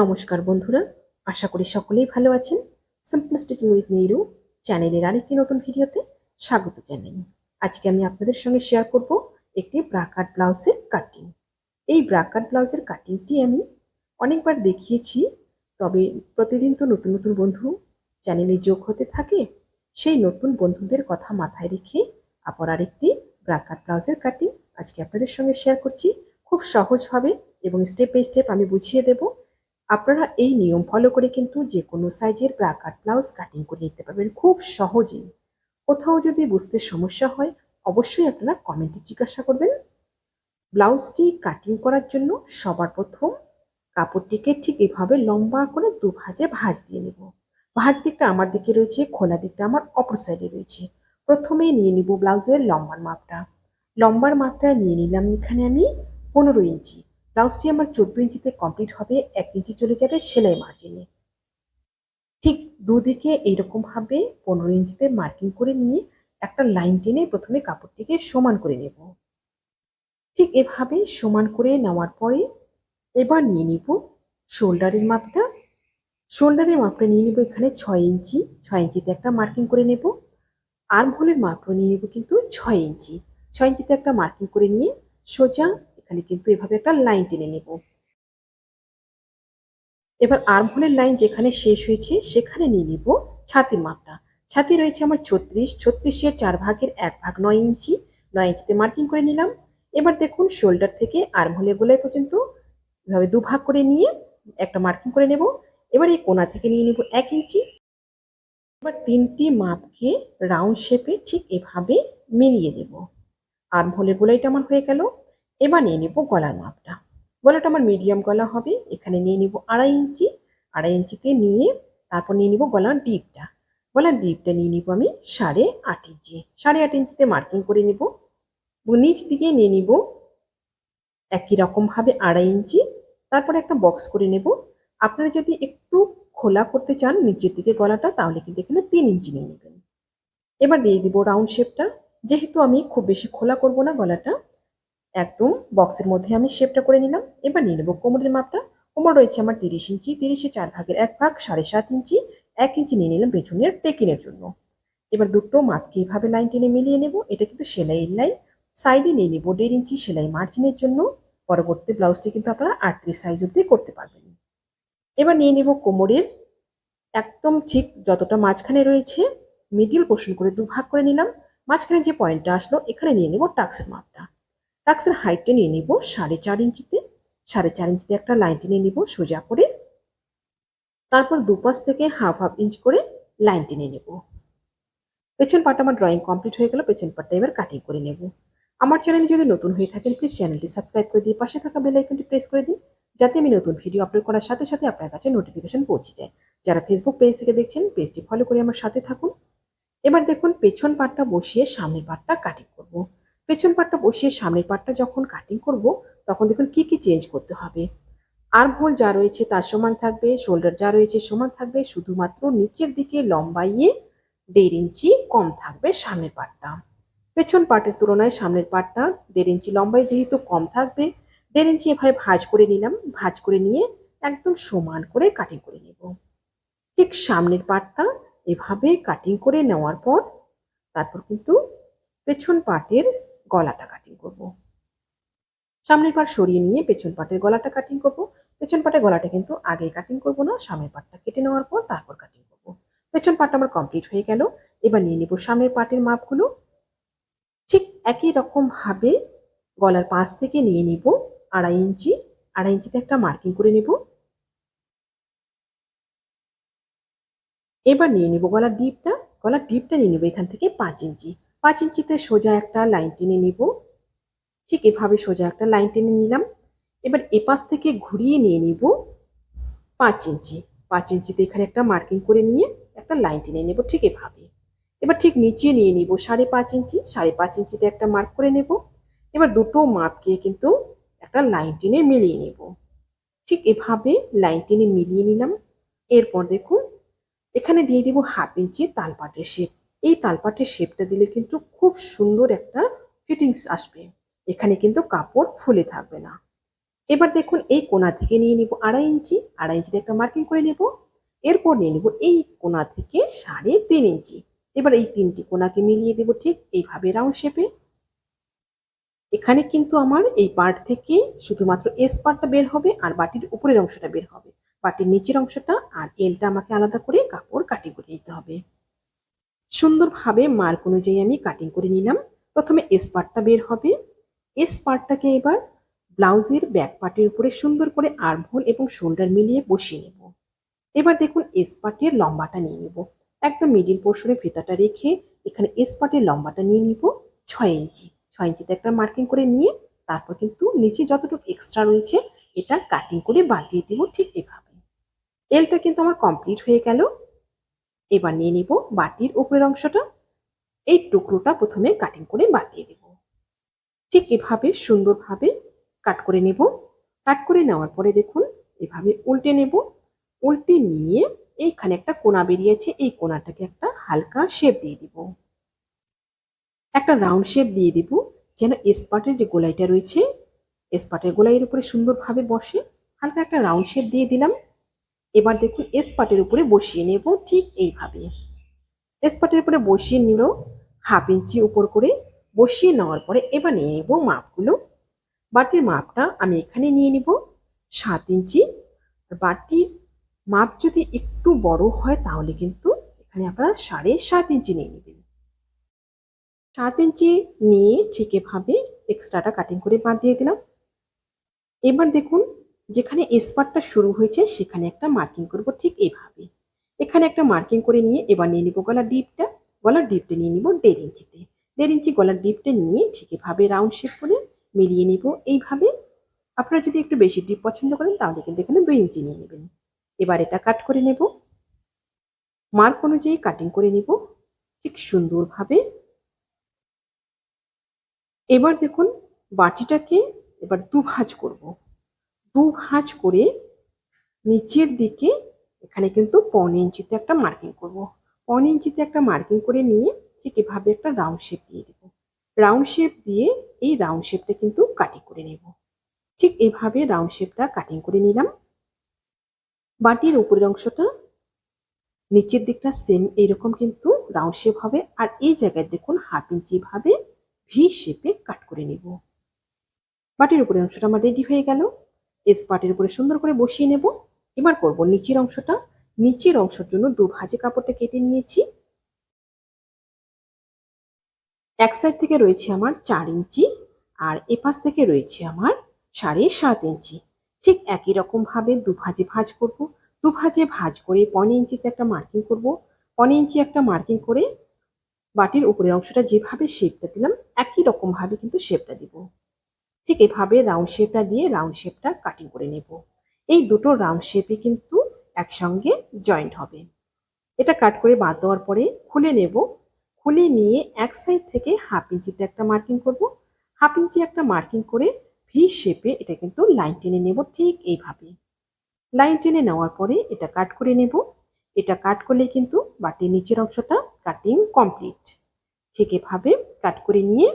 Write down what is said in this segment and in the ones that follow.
নমস্কার বন্ধুরা, আশা করি সকলেই ভালো আছেন। সিম্পল স্টিকিং উইথ নেহরু চ্যানেলের আরেকটি নতুন ভিডিওতে স্বাগত জানাই। আজকে আমি আপনাদের সঙ্গে শেয়ার করব একটি ব্রাকাট ব্লাউজের কাটিং এই ব্রাকাট ব্লাউজের কাটিংটি আমি অনেকবার দেখিয়েছি, তবে প্রতিদিন তো নতুন নতুন বন্ধু চ্যানেলে যোগ হতে থাকে, সেই নতুন বন্ধুদের কথা মাথায় রেখে আবার আরেকটি ব্রাকাট ব্লাউজের কাটিং আজকে আপনাদের সঙ্গে শেয়ার করছি। খুব সহজভাবে এবং স্টেপ বাই স্টেপ আমি বুঝিয়ে দেবো আপনারা এই নিয়ম ফলো করে কিন্তু যে কোনো সাইজের ব্রা কাট ব্লাউজ কাটিং করে নিতে পারবেন খুব সহজেই। কোথাও যদি বুঝতে সমস্যা হয়, অবশ্যই আপনারা কমেন্টে জিজ্ঞাসা করবেন। ব্লাউজটি কাটিং করার জন্য সবার প্রথম কাপড়টিকে ঠিক এভাবে লম্বা করে দু ভাজে ভাঁজ দিয়ে নেব। ভাঁজ দিকটা আমার দিকে রয়েছে, খোলা দিকটা আমার অপর সাইডে রয়েছে। প্রথমে নিয়ে নিব ব্লাউজের লম্বার মাপটা। লম্বার মাপটা নিয়ে নিলাম এখানে আমি পনেরো ইঞ্চি। ব্লাউজটি আমার চোদ্দ ইঞ্চিতে কমপ্লিট হবে, এক ইঞ্চি চলে যাবে সেলাই মার্জিনে ঠিক দুদিকে এইরকমভাবে পনেরো ইঞ্চিতে মার্কিং করে নিয়ে একটা লাইন টেনে প্রথমে কাপড়টিকে সমান করে নেব। ঠিক এভাবে সমান করে নেওয়ার পরে এবার নিয়ে নিব শোল্ডারের মাপটা। শোল্ডারের মাপটা নিয়ে নেব এখানে ছয় ইঞ্চি, ছয় ইঞ্চিতে একটা মার্কিং করে নেব। আর্ম হোলের মাপটা নিয়ে নেব কিন্তু ছয় ইঞ্চি। ছয় ইঞ্চিতে একটা মার্কিং করে নিয়ে সোজা এখানে কিন্তু এভাবে একটা লাইন টেনে নেব। এবার আর্মহোলের লাইন যেখানে শেষ হয়েছে, সেখানে নিয়ে নিব ছাতির মাপটা। ছাতি রয়েছে আমার ছত্রিশ, ছত্রিশের চার ভাগের এক ভাগ নয় ইঞ্চি। নয় ইঞ্চিতে মার্কিং করে নিলাম। এবার দেখুন শোল্ডার থেকে আর্মহোলের গোলায় পর্যন্ত এভাবে দু ভাগ করে নিয়ে একটা মার্কিং করে নেব। এবার এই কোনা থেকে নিয়ে নেব এক ইঞ্চি। এবার তিনটি মাপকে রাউন্ড শেপে ঠিক এভাবে মিলিয়ে দেব আর্মহোলের গোলাইটা আমার হয়ে গেল। এবার নিয়ে নিব গলার মাপটা। গলাটা আমার মিডিয়াম গলা হবে, এখানে নিয়ে নিব আড়াই ইঞ্চি। আড়াই ইঞ্চিতে নিয়ে তারপর নিয়ে নিব গলার ডিপটা গলার ডিপটা নিয়ে নিব আমি সাড়ে আট ইঞ্চি। সাড়ে আট ইঞ্চিতে মার্কিং করে নিব। নিচ দিকে নিয়ে নিব একই রকমভাবে আড়াই ইঞ্চি। তারপর একটা বক্স করে নেব। আপনারা যদি একটু খোলা করতে চান নিচের দিকে গলাটা, তাহলে কিন্তু এখানে তিন ইঞ্চি নিয়ে নেবেন। এবার দিয়ে দিব রাউন্ড শেপটা যেহেতু আমি খুব বেশি খোলা করব না গলাটা একদম বক্সের মধ্যে আমি শেপটা করে নিলাম। এবার নিয়ে নেব কোমরের মাপটা। কোমর রয়েছে আমার তিরিশ ইঞ্চি, তিরিশে চার ভাগের এক ভাগ, সাড়ে সাত ইঞ্চি। এক ইঞ্চি নিয়ে নিলাম পেছনের টেকিনের জন্য। এবার দুটো মাপকে এইভাবে লাইন টেনে মিলিয়ে নেব। এটা কিন্তু সেলাইয়ের লাইন সাইডে নিয়ে নেব দেড় ইঞ্চি সেলাই মার্জিনের জন্য। পরবর্তী ব্লাউজটি কিন্তু আপনারা আটত্রিশ সাইজ অব্দি করতে পারবেন। এবার নিয়ে নেব কোমরের একদম ঠিক যতটা মাঝখানে রয়েছে মিডিল পোর্শন করে দু ভাগ করে নিলাম। মাঝখানে যে পয়েন্টটা আসলো, এখানে নিয়ে নেব টাক্সের মাপটা। টাক্সের হাইটটা নিয়ে নিব সাড়ে চার ইঞ্চিতে। সাড়ে চার ইঞ্চিতে একটা লাইন টেনে নিব সোজা করে। তারপর দুপাশ থেকে হাফ হাফ ইঞ্চ করে লাইন টেনে নেব। পেছন পার্ট আমার ড্রয়িং কমপ্লিট হয়ে গেল, পেছন পাটটা এবার কাটিং করে নেব। আমার চ্যানেলে যদি নতুন হয়ে থাকেন প্লিজ চ্যানেলটি সাবস্ক্রাইব করে দিয়ে পাশে থাকা বেল আইকনটি প্রেস করে দিন, যাতে আমি নতুন ভিডিও আপলোড করার সাথে সাথে আপনার কাছে নোটিফিকেশন পৌঁছে যায়। যারা ফেসবুক পেজ থেকে দেখছেন পেজটি ফলো করে আমার সাথে থাকুন। এবার দেখুন, পেছন পার্টটা বসিয়ে সামনের পার্টটা কাটিং পেছন পাটটা বসিয়ে সামনের পাটটা যখন কাটিং করব, তখন দেখুন কি কি চেঞ্জ করতে হবে। আর্ম হোল যা রয়েছে তার সমান থাকবে শোল্ডার যা রয়েছে সমান থাকবে, শুধুমাত্র নিচের দিকে লম্বাইয়ে দেড় ইঞ্চি কম থাকবে সামনের পাটটা। পেছন পাটের তুলনায় সামনের পাটটা দেড় ইঞ্চি লম্বায় যেহেতু কম থাকবে, দেড় ইঞ্চি এভাবে ভাঁজ করে নিলাম, ভাঁজ করে নিয়ে একদম সমান করে কাটিং করে নেব। ঠিক সামনের পাটটা এভাবে কাটিং করে নেওয়ার পর, তারপর কিন্তু পেছন পাটের গলাটা কাটিং করব। সামনের পাট সরিয়ে নিয়ে পেছন পাটের গলাটা কাটিং করব। পেছন পাটের গলাটা কিন্তু আগে কাটিং করব না, সামনের পাটটা কেটে নেওয়ার পর তারপর কাটিং করব। পেছন পাটটা আমার কমপ্লিট হয়ে গেল এবার নিয়ে নিব সামনের পাটের মাপগুলো ঠিক একই রকম ভাবে গলার পাশ থেকে নিয়ে নিব আড়াই ইঞ্চি আড়াই ইঞ্চিতে একটা মার্কিং করে নিব এবার নিয়ে নিব গলার ডিপটা গলার ডিপটা নিয়ে নিব এখান থেকে পাঁচ ইঞ্চি পাঁচ ইঞ্চিতে সোজা একটা লাইন টেনে নিব। ঠিক এভাবে সোজা একটা লাইন টেনে নিলাম। এবার এপাশ থেকে ঘুরিয়ে নিয়ে নিব পাঁচ ইঞ্চি। পাঁচ ইঞ্চিতে এখানে একটা মার্কিং করে নিয়ে একটা লাইন টেনে নেব ঠিক এভাবে। এবার ঠিক নিচে নিয়ে নিব সাড়ে পাঁচ ইঞ্চি। সাড়ে পাঁচ ইঞ্চিতে একটা মার্ক করে নেব। এবার দুটো মাপকে কিন্তু একটা লাইন টেনে মিলিয়ে নেব। ঠিক এভাবে লাইন টেনে মিলিয়ে নিলাম। এরপর দেখুন, এখানে দিয়ে দিব হাফ ইঞ্চি তালপাটের শেপ। এই তালপাটের শেপটা দিলে কিন্তু খুব সুন্দর একটা ফিটিংস আসবে। এখানে কিন্তু কাপড় ফুলে থাকবে না। এবার দেখুন এই কোনা থেকে নিয়ে নিব আড়াই ইঞ্চি, আড়াই ইঞ্চিতে একটা মার্কিং করে নেব। এরপর নিয়ে নিব এই কোনা থেকে সাড়ে তিন ইঞ্চি। এবার এই তিনটি কোনাকে মিলিয়ে দেব ঠিক এইভাবে রাউন্ড শেপে এখানে কিন্তু আমার এই পার্ট থেকে শুধুমাত্র এস পার্টটা বের হবে আর বাটির উপরের অংশটা বের হবে। বাটির নিচের অংশটা আর এলটা আমাকে আলাদা করে কাপড় কাটিং করে নিতে হবে। সুন্দরভাবে মার্ক অনুযায়ী আমি কাটিং করে নিলাম। প্রথমে এস পার্টটা বের হবে। এস পার্টটাকে এবার ব্লাউজের ব্যাক পার্টের উপরে সুন্দর করে আর্মহোল এবং শোল্ডার মিলিয়ে বসিয়ে নেব। এবার দেখুন এস পার্টের লম্বাটা নিয়ে নেব। একদম মিডিল পোর্শনে ফিতাটা রেখে এখানে এস পার্টের লম্বাটা নিয়ে নিব ছয় ইঞ্চি। ছয় ইঞ্চিতে একটা মার্কিং করে নিয়ে তারপর কিন্তু নিচে যতটুকু এক্সট্রা রয়েছে, এটা কাটিং করে বাদ দিয়ে দিব ঠিক এভাবে। এলটা কিন্তু আমার কমপ্লিট হয়ে গেল। এবার নিয়ে নিব বাটির উপরের অংশটা। এই টুকরোটা প্রথমে কাটিং করে বাদ দিয়ে দেব। ঠিক এভাবে সুন্দরভাবে কাট করে নেব। কাট করে নেওয়ার পরে দেখুন, এভাবে উল্টে নেব। উল্টে নিয়ে এইখানে একটা কোনা বেরিয়েছে, এই কোনাটাকে একটা হালকা শেপ দিয়ে দিব। একটা রাউন্ড শেপ দিয়ে দিব, যেন এসপাটের যে গোলাইটা রয়েছে, এসপাটের গোলাইয়ের উপরে সুন্দরভাবে বসে। হালকা একটা রাউন্ড শেপ দিয়ে দিলাম। এবার দেখুন এসপাটের উপরে বসিয়ে নেব ঠিক এইভাবে। এসপাটের উপরে বসিয়ে নিল হাফ ইঞ্চি উপর করে। বসিয়ে নেওয়ার পরে এবার নিয়ে নেব মাপগুলো। বাটির মাপটা আমি এখানে নিয়ে নেব সাত ইঞ্চি। বাটির মাপ যদি একটু বড় হয় তাহলে কিন্তু এখানে আপনারা সাড়ে সাত ইঞ্চি নিয়ে নেবেন। সাত ইঞ্চি নিয়ে ঠিক এভাবে এক্সট্রাটা কাটিং করে বাদ দিয়ে দিলাম। এবার দেখুন যেখানে এসপারটা শুরু হয়েছে, সেখানে একটা মার্কিং করব ঠিক এইভাবে। এখানে একটা মার্কিং করে নিয়ে এবার নিয়ে নিব গলার ডিপটা গলার ডিপটা নিয়ে নিব দেড় ইঞ্চিতে। দেড় ইঞ্চি গলার ডিপটা নিয়ে ঠিক এভাবে রাউন্ড শেপ করে মিলিয়ে নিব এইভাবে। আপনারা যদি একটু বেশি ডিপ পছন্দ করেন, তাহলে কিন্তু এখানে দুই ইঞ্চি নিয়ে নেবেন। এবার এটা কাট করে নেব। মার্ক অনুযায়ী কাটিং করে নিব ঠিক সুন্দরভাবে। এবার দেখুন বাটিটাকে এবার দু ভাঁজ করব। দু ভাঁজ করে নিচের দিকে এখানে কিন্তু পনে ইঞ্চিতে একটা মার্কিং করব। পনে ইঞ্চিতে একটা মার্কিং করে নিয়ে ঠিক এভাবে একটা রাউন্ড শেপ দিয়ে দেব। রাউন্ড শেপ দিয়ে এই রাউন্ড শেপটা কিন্তু কাটিং করে নেব। ঠিক এইভাবে রাউন্ড শেপটা কাটিং করে নিলাম। বাটির উপরের অংশটা নিচের দিকটা সেম এইরকম কিন্তু রাউন্ড শেপ হবে। আর এই জায়গায় দেখুন হাফ ইঞ্চি ভাবে ভি শেপে কাট করে নেব। বাটির উপরের অংশটা আমার রেডি হয়ে গেল। এস পাটের উপরে সুন্দর করে বসিয়ে নেব। এবার করব নিচের অংশটা। নিচের অংশের জন্য দু ভাজে কাপড়টা কেটে নিয়েছি। এক সাইড থেকে রয়েছে আমার চার ইঞ্চি আর এপাশ থেকে রয়েছে আমার সাড়ে সাত ইঞ্চি। ঠিক একই রকম ভাবে দু ভাজে ভাজ করব। দু ভাজে ভাজ করে পনে ইঞ্চিতে একটা মার্কিং করব। পনে ইঞ্চি একটা মার্কিং করে বাটির উপরের অংশটা যেভাবে শেপটা দিলাম, একই রকম ভাবে কিন্তু শেপটা দিব। ঠিক এভাবে রাউন্ড শেপটা দিয়ে রাউন্ড শেপটা কাটিং করে নেব। এই দুটো রাউন্ড শেপে কিন্তু একসঙ্গে জয়েন্ট হবে। এটা কাট করে বাদ দেওয়ার পরে খুলে নেব। খুলে নিয়ে এক সাইড থেকে হাফ ইঞ্চিতে একটা মার্কিং করব। হাফ ইঞ্চি একটা মার্কিং করে ভি শেপে এটা কিন্তু লাইন টেনে নেব ঠিক এইভাবে। লাইন টেনে নেওয়ার পরে এটা কাট করে নেব। এটা কাট করলে কিন্তু বাটির নিচের অংশটা কাটিং কমপ্লিট ঠিক এভাবে কাট করে নিয়ে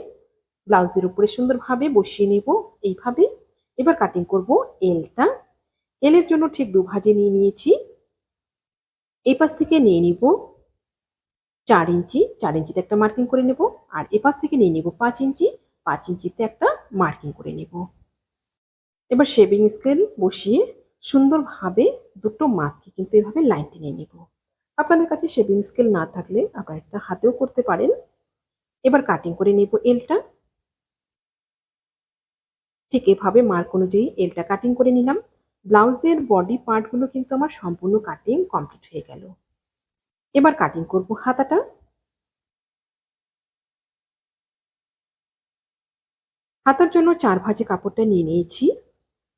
ব্লাউজের উপরে সুন্দরভাবে বসিয়ে নেব এইভাবে। এবার কাটিং করব এলটা এলের জন্য ঠিক দু ভাজে নিয়ে নিয়েছি। এই পাশ থেকে নিয়ে নিব চার ইঞ্চি। চার ইঞ্চিতে একটা মার্কিং করে নেব। আর এ পাশ থেকে নিয়ে নিব পাঁচ ইঞ্চি। পাঁচ ইঞ্চিতে একটা মার্কিং করে নেব। এবার শেভিং স্কেল বসিয়ে সুন্দরভাবে দুটো মাপকে কিন্তু এভাবে লাইন টেনে নেব। আপনাদের কাছে শেভিং স্কেল না থাকলে আপনারা একটা হাতেও করতে পারেন। এবার কাটিং করে নেব এলটা ঠিক এভাবে মার্ক অনুযায়ী এলটা কাটিং করে নিলাম। ব্লাউজের বডি পার্টগুলো কিন্তু আমার সম্পূর্ণ কাটিং কমপ্লিট হয়ে গেল। এবার কাটিং করব হাতাটা হাতার জন্য চার ভাজে কাপড়টা নিয়ে নিয়েছি।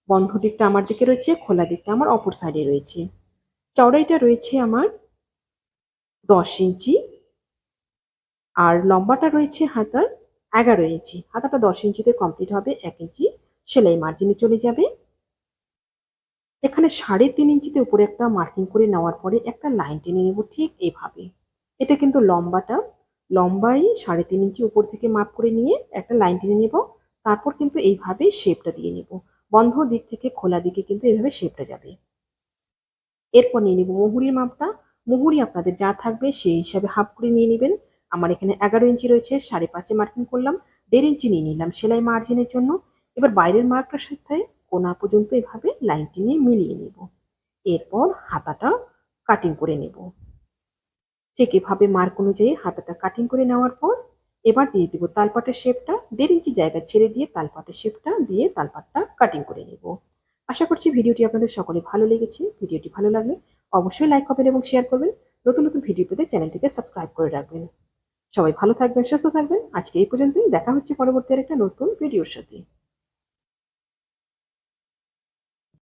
বন্ধ দিকটা আমার দিকে রয়েছে, খোলা দিকটা আমার অপর সাইডে রয়েছে। চওড়াইটা রয়েছে আমার দশ ইঞ্চি। আর লম্বাটা রয়েছে হাতার এগারো ইঞ্চি। হাতাটা দশ ইঞ্চিতে কমপ্লিট হবে, এক ইঞ্চি। সেলাই মার্জিনে চলে যাবে। এখানে সাড়ে তিন ইঞ্চিতে উপরে একটা মার্কিং করে নেওয়ার পরে একটা লাইন টেনে নেব ঠিক এইভাবে। এটা কিন্তু লম্বাটা। লম্বাই সাড়ে তিন ইঞ্চি উপর থেকে মাপ করে নিয়ে একটা লাইন টেনে নেব। তারপর কিন্তু এইভাবে শেপটা দিয়ে নেব। বন্ধ দিক থেকে খোলা দিকে কিন্তু এভাবে শেপটা যাবে। এরপর নিয়ে নিব মুহুরির মাপটা। মুহুরি আপনাদের যা থাকবে সেই হিসাবে হাফ করে নিয়ে নেবেন। আমার এখানে এগারো ইঞ্চি রয়েছে, সাড়ে পাঁচে মার্কিং করলাম, দেড় ইঞ্চি নিয়ে নিলাম সেলাই মার্জিনের জন্য। এবার বাইরের মার্কটার সাথে কোনা পর্যন্ত এভাবে লাইনটি নিয়ে মিলিয়ে নেব। এরপর হাতাটা কাটিং করে নেব। ঠিক এভাবে মার্ক অনুযায়ী হাতাটা কাটিং করে নেওয়ার পর এবার দিয়ে দেবো তালপাটের শেপটা দেড় ইঞ্চি জায়গা ছেড়ে দিয়ে তালপাটের শেপটা দিয়ে তালপাটটা কাটিং করে নেব। আশা করছি ভিডিওটি আপনাদের সকলে ভালো লেগেছে। ভিডিওটি ভালো লাগলে অবশ্যই লাইক করবেন এবং শেয়ার করবেন। নতুন নতুন ভিডিও পেতে চ্যানেলটিকে সাবস্ক্রাইব করে রাখবেন। সবাই ভালো থাকবেন, সুস্থ থাকবেন। আজকে এই পর্যন্তই। দেখা হচ্ছে পরবর্তী আর একটা নতুন ভিডিওর সাথে।